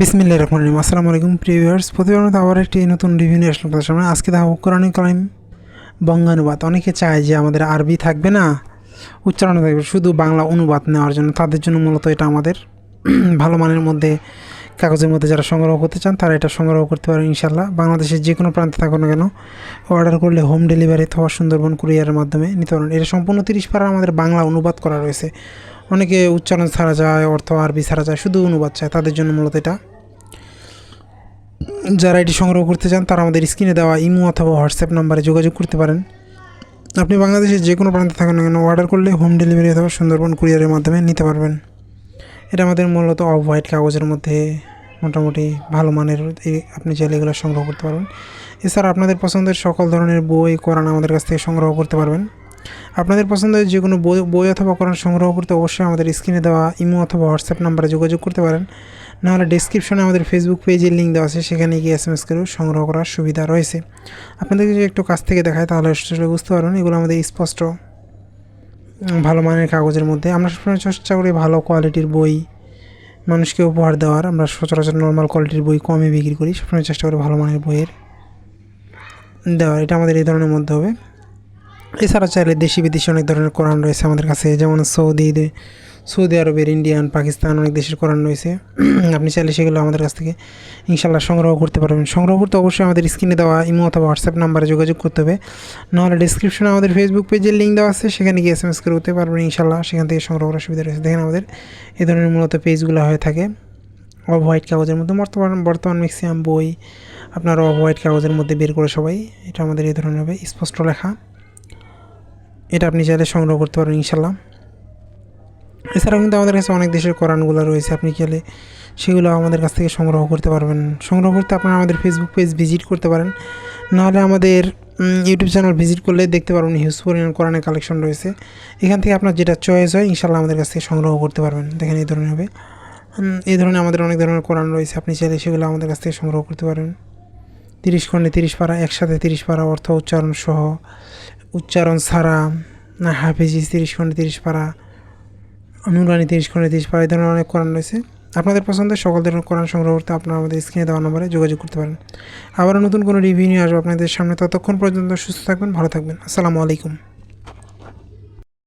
বিসমিল্লা রহমান রহিম। আসসালামু আলাইকুম প্রিভিয়ার্স প্রতিবার আবার একটি নতুন রিভিউ নিয়ে আসলাম তাদের সামনে। আজকে দেখাবো কোরআন কালাম বঙ্গানুবাদ। অনেকে চায় যে আমাদের আরবি থাকবে না, উচ্চারণ থাকবে, শুধু বাংলা অনুবাদ নেওয়ার জন্য। তাদের জন্য মূলত এটা আমাদের ভালো মানের মধ্যে কাগজের মধ্যে যারা সংগ্রহ করতে চান, তারা এটা সংগ্রহ করতে পারেন ইনশাল্লাহ বাংলাদেশের যে কোনো প্রান্তে থাকুন না কেন, অর্ডার করলে হোম ডেলিভারি অথবা সুন্দরবন কুরিয়ারের মাধ্যমে নিতে পারেন। এটা সম্পূর্ণ তিরিশ পারা আমাদের বাংলা অনুবাদ করা রয়েছে। অনেকে উচ্চারণ ছাড়া যায়, অর্থ আরবি ছাড়া যায়, শুধু অনুবাদ চায়, তাদের জন্য মূলত এটা। যারা এটি সংগ্রহ করতে চান, তারা আমাদের স্ক্রিনে দেওয়া ইমো অথবা হোয়াটসঅ্যাপ নাম্বারে যোগাযোগ করতে পারেন। আপনি বাংলাদেশের যে কোনো প্রান্তে থাকেন না কেন, অর্ডার করলে হোম ডেলিভারি অথবা সুন্দরবন কুরিয়ারের মাধ্যমে নিতে পারবেন। এটা আমাদের মূলত অফ হোয়াইট কাগজের মধ্যে মোটামুটি ভালো মানের আপনি চাইলে এগুলো সংগ্রহ করতে পারবেন। এছাড়া আপনাদের পছন্দের সকল ধরনের বই, কোরআন আমাদের কাছ থেকে সংগ্রহ করতে পারবেন। আপনাদের পছন্দের যে কোনো বই বই অথবা কোরআন সংগ্রহ করতে অবশ্যই আমাদের স্ক্রিনে দেওয়া ইমো অথবা হোয়াটসঅ্যাপ নাম্বারে যোগাযোগ করতে পারেন। নাহলে ডিসক্রিপশনে আমাদের ফেসবুক পেজের লিঙ্ক দেওয়া আছে, সেখানে গিয়ে এস এম এস করেও সংগ্রহ করার সুবিধা রয়েছে। আপনাদেরকে যদি একটু কাছ থেকে দেখায়, তাহলে বুঝতে পারবেন এগুলো আমাদের স্পষ্ট ভালো মানের কাগজের মধ্যে। আমরা সবসময় চেষ্টা করি ভালো কোয়ালিটির বই, মানুষকে উপহার দেওয়ার। আমরা সচরাচর নর্মাল কোয়ালিটির বই কমে বিক্রি করি, সবসময় চেষ্টা করি ভালো মানের বইয়ের দেওয়ার। এটা আমাদের এই ধরনের মধ্যে হবে। এছাড়া চাইলে দেশি বিদেশি অনেক ধরনের কোরআন রয়েছে আমাদের কাছে, যেমন সৌদি সৌদি আরবের, ইন্ডিয়ান, পাকিস্তান অনেক দেশের কোরআন রয়েছে। আপনি চাইলে সেগুলো আমাদের কাছ থেকে ইনশাল্লাহ সংগ্রহ করতে পারবেন। সংগ্রহ করতে অবশ্যই আমাদের স্ক্রিনে দেওয়া ইমো অথবা হোয়াটসঅ্যাপ নাম্বারে যোগাযোগ করতে হবে। নাহলে ডিসক্রিপশনে আমাদের ফেসবুক পেজের লিঙ্ক দেওয়া আছে, সেখানে গিয়ে এস এম এস করে উঠতে পারবেন ইনশাল্লাহ সেখান থেকে সংগ্রহ করার সুবিধা রয়েছে। দেখেন আমাদের এ ধরনের মূলত পেজগুলো হয়ে থাকে। অফ হোয়াইট কাগজের মধ্যে বর্তমান বর্তমান ম্যাক্সিমাম বই, আপনার অফ হোয়াইট কাগজের মধ্যে বের করে সবাই। এটা আমাদের এই ধরনের হবে, স্পষ্ট লেখা। এটা আপনি চাইলে সংগ্রহ করতে পারেন ইনশাল্লাহ এছাড়াও কিন্তু আমাদের কাছে অনেক দেশের কোরআনগুলো রয়েছে, আপনি চাইলে সেগুলো আমাদের কাছ থেকে সংগ্রহ করতে পারবেন। সংগ্রহ করতে আপনারা আমাদের ফেসবুক পেজ ভিজিট করতে পারেন। নাহলে আমাদের ইউটিউব চ্যানেল ভিজিট করলে দেখতে পারবেন হিউজ পরিমাণ কোরআনের কালেকশন রয়েছে। এখান থেকে আপনার যেটা চয়েস হয় ইনশাল্লাহ আমাদের কাছ থেকে সংগ্রহ করতে পারবেন। দেখেন এই ধরনের হবে। এই ধরনের আমাদের অনেক ধরনের কোরআন রয়েছে, আপনি চাইলে সেগুলো আমাদের কাছ থেকে সংগ্রহ করতে পারেন। তিরিশ খণ্ডে তিরিশ পারা, একসাথে তিরিশ পারা অর্থ উচ্চারণ সহ। উচ্চারণ ছাড়া, না হাফিজি তিরিশ খণ্ডে তিরিশ পারা, নুরানি তিরিশ খণ্ডে তিরিশ পারা, এই ধরনের অনেক কোরআন রয়েছে। আপনাদের পছন্দের সকল ধরনের কোরআন সংগ্রহ করতে আপনারা আমাদের স্ক্রিনে দেওয়া নম্বরে যোগাযোগ করতে পারেন। আবার নতুন কোনো রিভিউ নিয়ে আসব আপনাদের সামনে। ততক্ষণ পর্যন্ত সুস্থ থাকবেন, ভালো থাকবেন। আসসালামু আলাইকুম।